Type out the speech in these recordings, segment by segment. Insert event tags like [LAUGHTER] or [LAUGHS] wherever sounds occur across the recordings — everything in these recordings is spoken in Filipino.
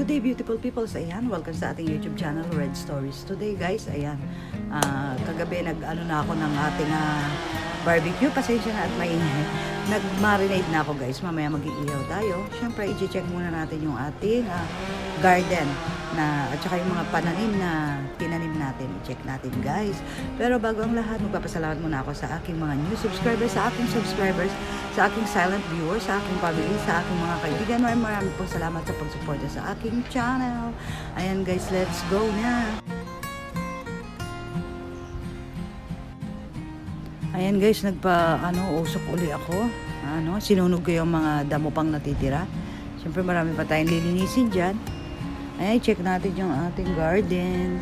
Good day, beautiful people. Ayan, welcome sa ating YouTube channel, Red Stories. Today, guys, ayan, ah, kagabi nag-ano na ako ng ating ah, barbecue. Pasensya na at mainit. Nag-marinate na ako, guys. Mamaya mag-iihaw tayo. Siyempre, i-check muna natin yung ating ah, garden na at saka yung mga pananim na tinanim natin. I-check natin, guys. Pero bago ang lahat, magpapasalamat muna ako sa aking mga new subscribers, sa aking subscribers, sa aking silent viewers, sa aking family, sa aking mga kaibigan. Maraming maraming po salamat sa pagsuporta sa aking channel. Ayan guys, let's go na! Ayan guys, nagpa ano, usok uli ako. Ano, sinunog ko yung mga damo pang natitira. Siyempre marami pa tayong lilinisin dyan. Ayan, check natin yung ating garden.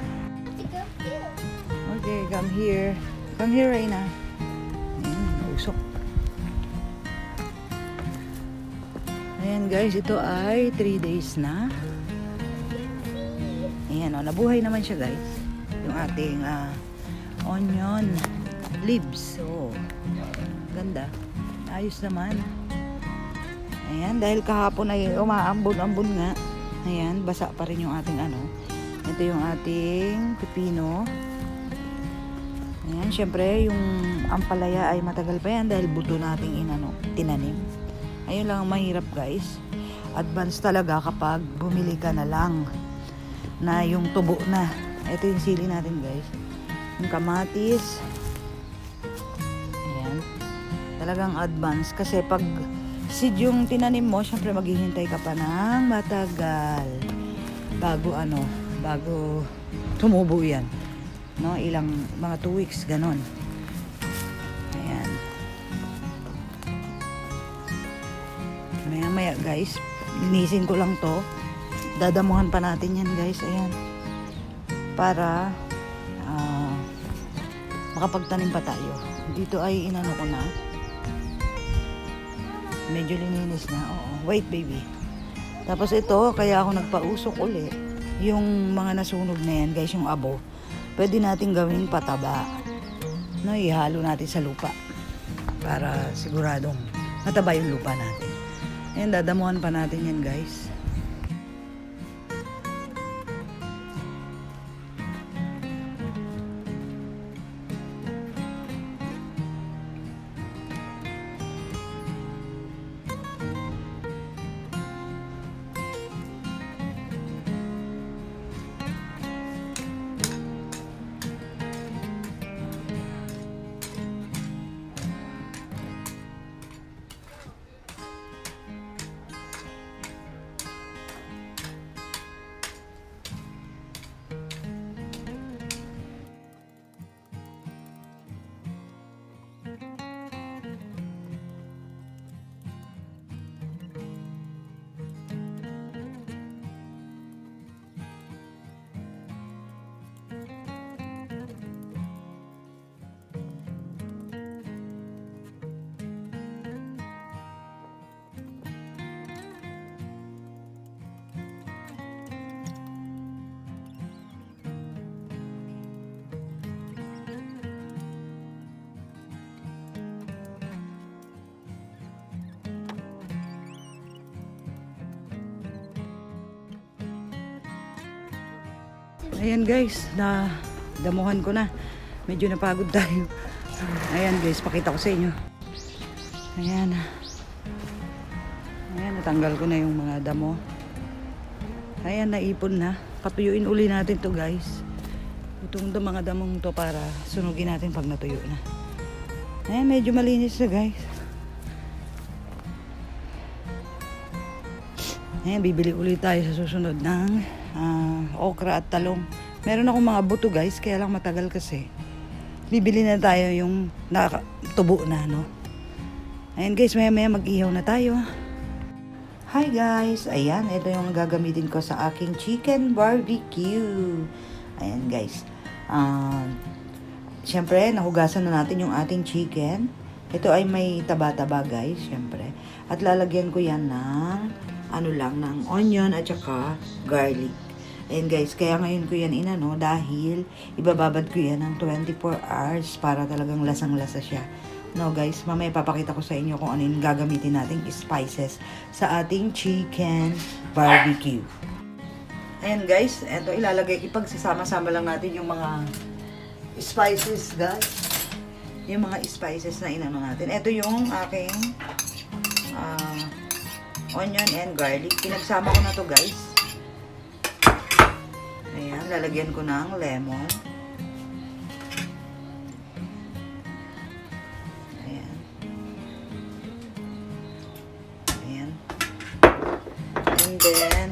Okay, come here. Come here, Reina. Ayan, usok. Ayan guys, ito ay 3 days na. Ayan o, nabuhay naman siya guys. Yung ating ah, onion leaves. So, ganda. Ayos naman. Ayan, dahil kahapon ay umaambon-ambon nga. Ayan, basa pa rin yung ating ano. Ito yung ating pipino. Ayan, syempre yung ampalaya ay matagal pa yan dahil buto nating inano, tinanim. Ayun lang ang mahirap guys. Advance talaga kapag bumili ka na lang na yung tubo na. Ito yung sili natin guys. Yung kamatis. Talagang advance kasi pag seed yung tinanim mo, syempre maghihintay ka pa ng matagal bago ano, bago tumubo yan. No, ilang mga 2 weeks ganon. Ayan. Maya maya guys, linisin ko lang to. Dadamuhan pa natin yan guys, ayan. Para ah, makapagtanim pa tayo. Dito ay inano ko na. Medyo lininis na. Oo. Wait baby. Tapos ito, kaya ako nagpausok uli. Yung mga nasunog na yan guys, yung abo. Pwede natin gawing pataba. No, ihalo natin sa lupa. Para siguradong mataba yung lupa natin. Ayan, dadamuhan pa natin yan guys. Ayan guys, na damuhan ko na. Medyo napagod tayo. Ayan guys, pakita ko sa inyo. Ayan. Ayan, natanggal ko na yung mga damo. Ayan, naipon na. Patuyuin uli natin to guys. Itong mga damong to para sunugin natin pag natuyo na. Ayan, medyo malinis na guys. Ayan, bibili ulit tayo sa susunod ng ah, okra at talong. Meron akong mga buto guys, kaya lang matagal kasi. Bibili na tayo yung nakatubo na, no? Ayan guys, maya maya mag-ihaw na tayo. Hi guys! Ayan, ito yung gagamitin ko sa aking chicken barbecue. Ayan guys. Um, Siyempre, nahugasan na natin yung ating chicken. Ito ay may taba-taba guys, siyempre. At lalagyan ko yan ng ano lang, ng onion at saka garlic. Ayan guys, kaya ngayon ko yan inano dahil ibababad ko yan ng 24 hours para talagang lasang-lasa siya. No guys, mamaya papakita ko sa inyo kung ano yung gagamitin nating spices sa ating chicken barbecue. Ayan guys, eto ilalagay, ipagsasama-sama lang natin yung mga spices guys. Yung mga spices na inano natin. Ito yung aking ah, onion and garlic. Pinagsama ko na to guys. Ayan, lalagyan ko ng lemon. Ayan. Ayan. And then,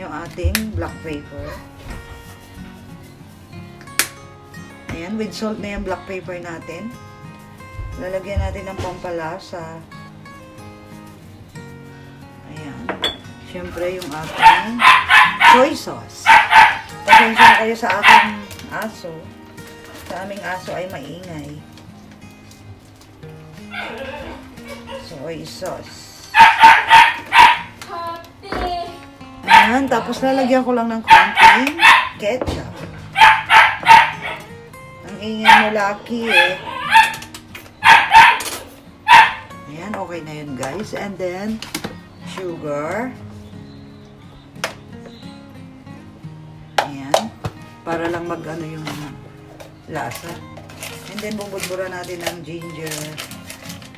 yung ating black pepper. Ayan, with salt na yung black pepper natin. Lalagyan natin ng pampalasa. Ayan. Siyempre, yung ating soy sauce. Pasensya kayo sa aking aso. Sa aming aso ay maingay. Soy sauce. Ayan, tapos lalagyan ko lang ng konting ketchup. Ang ingay mo, Lucky, eh. Ayan, okay na yun, guys. And then, sugar. Ayan. Para lang mag-ano yung lasa. And then, bubudbura natin ng ginger.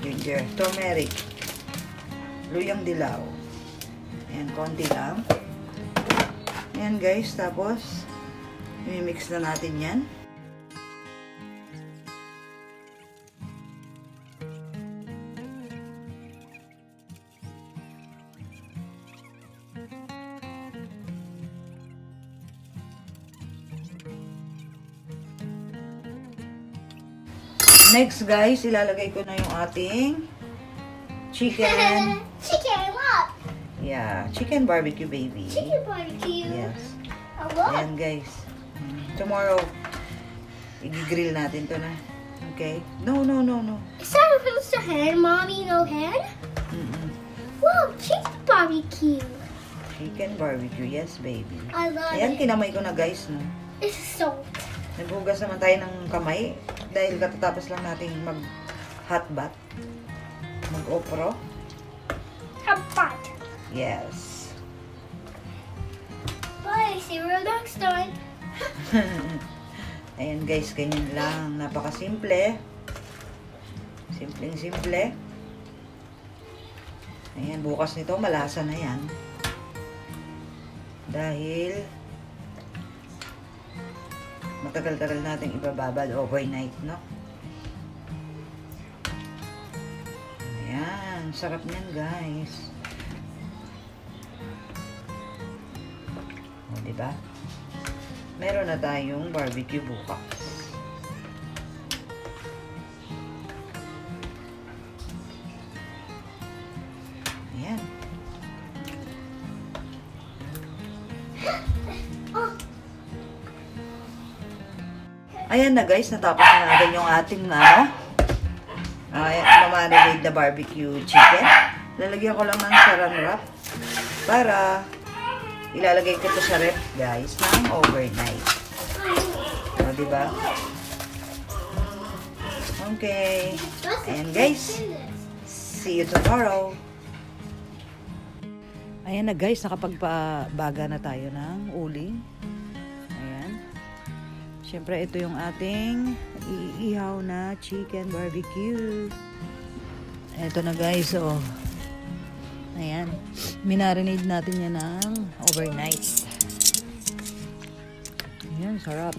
Ginger. Turmeric. Luyang dilaw. Ayan, konti lang. Ayan guys, tapos mimix na natin yan. Next guys, ilalagay ko na yung ating chicken. [LAUGHS] Chicken, what? Yeah, chicken barbecue baby. Chicken barbecue. Yes. A what? Ayan guys. Mm, Tomorrow, i-grill natin to na. Okay? No, no, no, no. Is that supposed to hen, mommy? No hen? Mm-mm. Whoa, chicken barbecue. Chicken barbecue, yes baby. I love Ayan, it. kinamay ko na guys, no. It's so. Naghugas naman tayo ng kamay dahil katatapos lang nating mag hot bath. Mag opro. How about? Yes. Bye. See you next time. Ayan guys, ganyan lang. Napakasimple. Simpleng simple. Ayan, bukas nito malasa na yan. Dahil matagal-tagal natin ibababad overnight, no? Ayan, sarap niyan guys. O, diba? Meron na tayong barbecue bukas. Ayan na guys, natapos na natin yung ating ano, ay, mamarinade na barbecue chicken. Lalagyan ko lang ng saran wrap para ilalagay ko to sa rep guys ng overnight. O, diba? Okay. And guys, see you tomorrow. Ayan na guys, nakapagpabaga na tayo ng uling. Siyempre, ito yung ating iihaw na chicken barbecue. Ito na guys, oh. Ayan. Minarinade natin yan ng overnight. Ayan, sarap.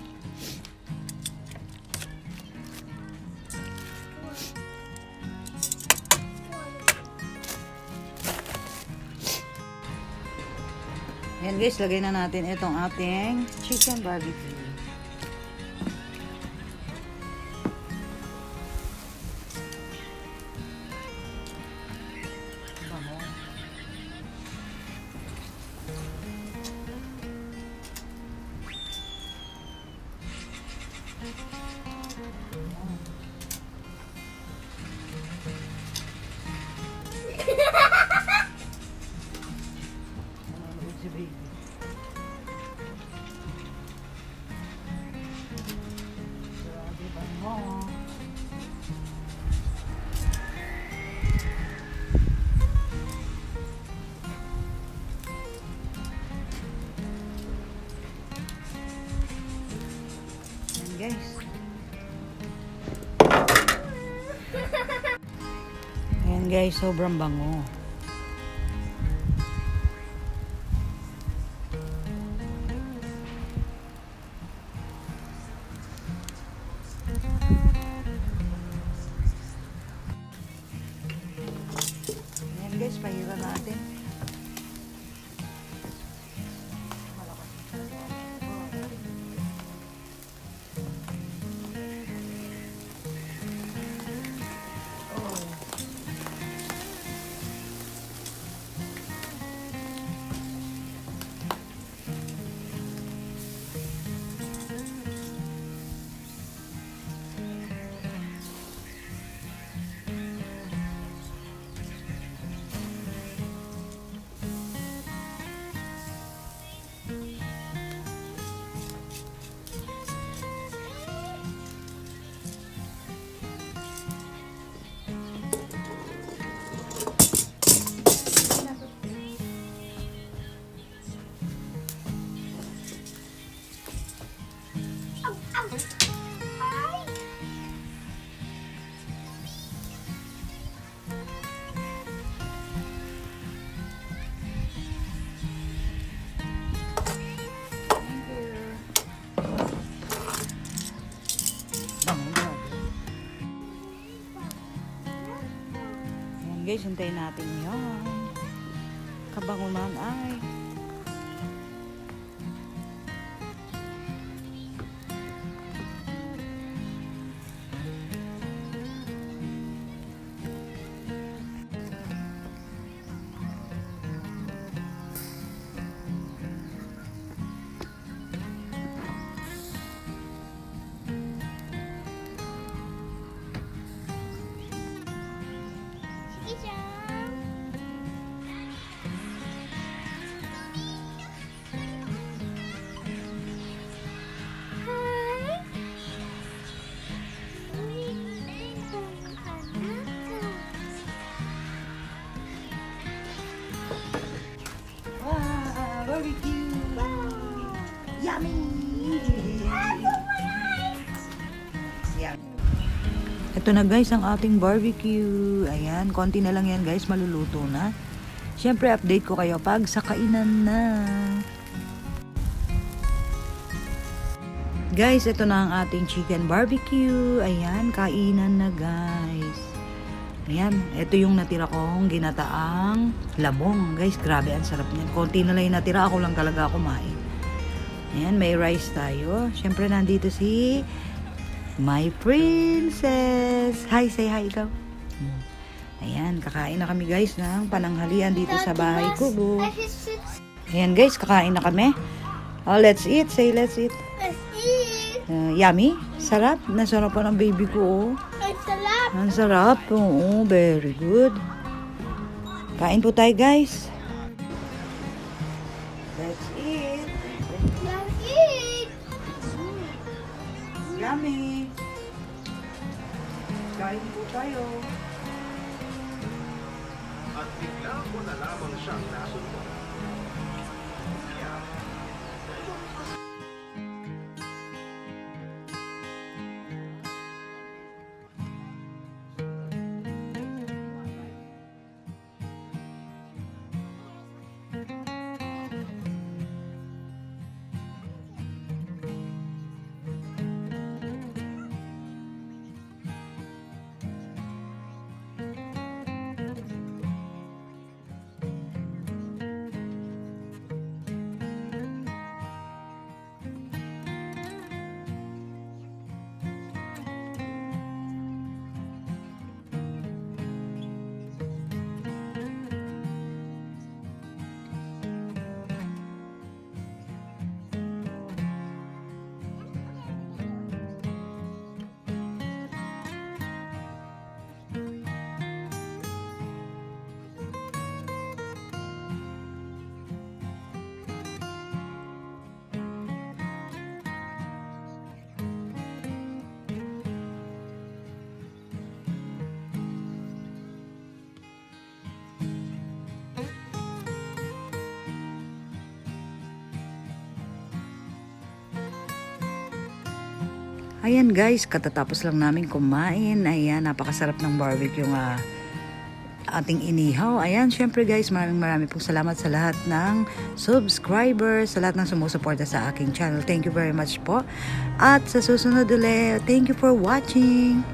Ayan guys, lagay na natin itong ating chicken barbecue. Guys, sobrang bango. Guys, hintayin natin yan. Kabango man ay. Ito na guys ang ating barbecue. Ayan, konti na lang yan guys, maluluto na. Siyempre, update ko kayo pag sa kainan na. Guys, ito na ang ating chicken barbecue. Ayan, kainan na guys. Ayan, ito yung natira kong ginataang labong. Guys, grabe, ang sarap niyan. Konti na lang yung natira, ako lang talaga kumain. Ayan, may rice tayo. Siyempre, nandito si my princess. Hi, say hi ikaw. Hmm. Ayan, kakain na kami guys ng pananghalian dito sa bahay ko. Bu. Sit. Ayan guys, kakain na kami. Oh, let's eat. Say let's eat. Let's eat. Uh, yummy. Sarap. Nasarap pa ng baby ko. Oh. Ang sarap. Ang sarap. Oo, very good. Kain po tayo guys. Let's eat. Let's eat. Yummy. Kain po tayo. at bigla ko na lamang siyang nasunod. Ayan guys, katatapos lang namin kumain. Ayan, napakasarap ng barbecue nga ating inihaw. Ayan, syempre guys, maraming maraming pong salamat sa lahat ng subscribers, sa lahat ng sumusuporta sa aking channel. Thank you very much po. At sa susunod ulit, thank you for watching.